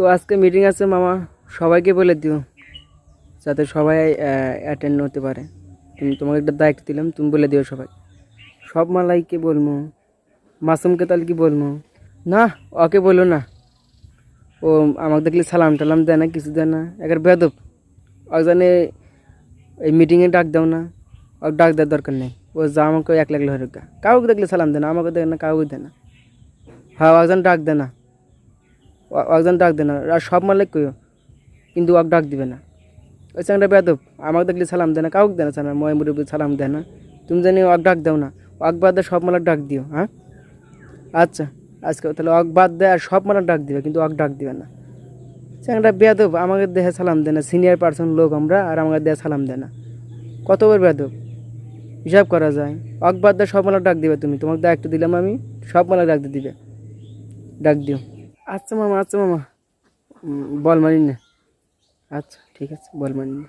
তো আজকে মিটিং আছে মামা, সবাইকে বলে দিও, যাতে সবাই অ্যাটেন্ড হতে পারে। তুমি তোমাকে একটা দায়িত্ব দিলাম, তুমি বলে দিও সবাই। সব মালাইকে বলব মাসুমকে তাহলে কি বলব না, ওকে বলো না। ও আমাকে দেখলে সালাম টালাম দেয় না, কিছু দেয় না। একের বেদব একজনে এই মিটিংয়ে ডাক দাও না। ওকে ডাক দেওয়ার দরকার নেই। ও যা আমাকে এক লাগলে গা কাউকে দেখলে সালাম দেয় না, আমাকে দেয় না, কাউকে দেয় না। হ্যাঁ একজন ডাক দেয় না। ও- একজন ডাক দেয় না। আর সব মালিক কইও কিন্তু ওকে ডাক দিবে না। ওই সঙ্গে বেদব আমাকে দেখলে সালাম দেয় না, কাউকে দেয় না সালাম ময় সালাম দেয় না। তুমি জানি ওকে ডাক দাও না। ওকে বাদ দিয়ে সব মালিক ডাক দিও হ্যাঁ? আচ্ছা আজকে তাহলে অক বাদ দেয় আর সব মালিক ডাক দিবে, কিন্তু অক ডাক দিবে না। চ্যাংটা বেদব আমাকে দেহে সালাম দেয় না। সিনিয়র পার্সন লোক আমরা, আর আমাকে দেহে সালাম দেয় না। কতবার বেদব হিসাব করা যায়। অক বাদ দিয়ে সব মালিক ডাক দিবে তুমি। তোমাকে দায়িত্ব দিলাম আমি, সব মালিক ডাক দিয়ে দিবে। ডাক দিও। আচ্ছা মামা আচ্ছা মামা। বল মানি না আচ্ছা ঠিক আছে বল মানি না